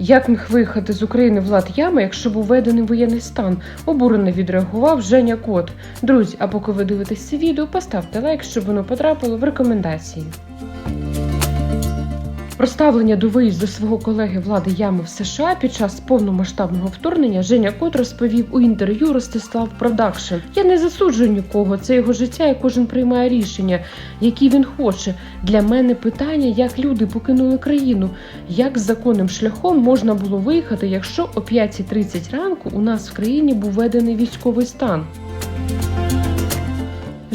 Як міг виїхати з України Влад ями, якщо був введений воєнний стан? Обурено відреагував Женя Кот. Друзі, а поки ви дивитесь це відео, поставте лайк, щоб воно потрапило в рекомендації. Про ставлення до виїзду свого колеги Влади Ями в США під час повномасштабного вторгнення Женя Кот розповів у інтерв'ю Ростислав Продакшн. Я не засуджую нікого, це його життя, і кожен приймає рішення, які він хоче. Для мене питання, як люди покинули країну, як законним шляхом можна було виїхати, якщо о 5.30 ранку у нас в країні був введений військовий стан.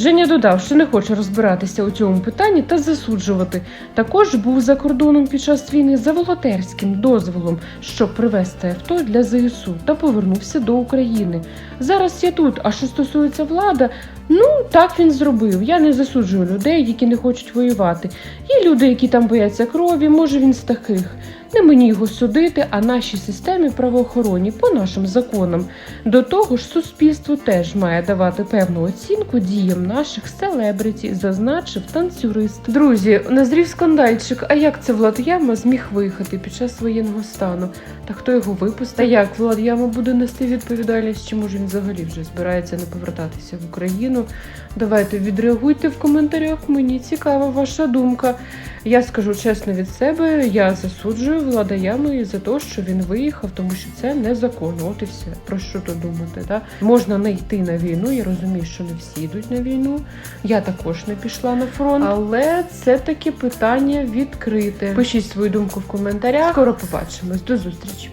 Женя додав, що не хоче розбиратися у цьому питанні та засуджувати. Також був за кордоном під час війни за волонтерським дозволом, щоб привезти авто для ЗСУ та повернувся до України. Зараз я тут. А що стосується влада, ну так він зробив. Я не засуджую людей, які не хочуть воювати. Є люди, які там бояться крові. Може він з таких. Не мені його судити, а нашій системі правоохоронні по нашим законам. До того ж, суспільство теж має давати певну оцінку діям наших селебриті, зазначив танцюрист. Друзі, назрів скандальчик. А як це Влад Яма зміг виїхати під час воєнного стану? Та хто його випустив? Та як Влад Яма буде нести відповідальність? Чи може він взагалі вже збирається не повертатися в Україну? Давайте відреагуйте в коментарях. Мені цікава ваша думка. Я скажу чесно від себе, я засуджую Влада Ями за те, що він виїхав, тому що це незаконно. От і все. Про що то думати? Да? Можна не йти на війну. Я розумію, що не всі йдуть на війну. Я також не пішла на фронт, але це таке питання відкрите. Пишіть свою думку в коментарях. Скоро побачимось. До зустрічі.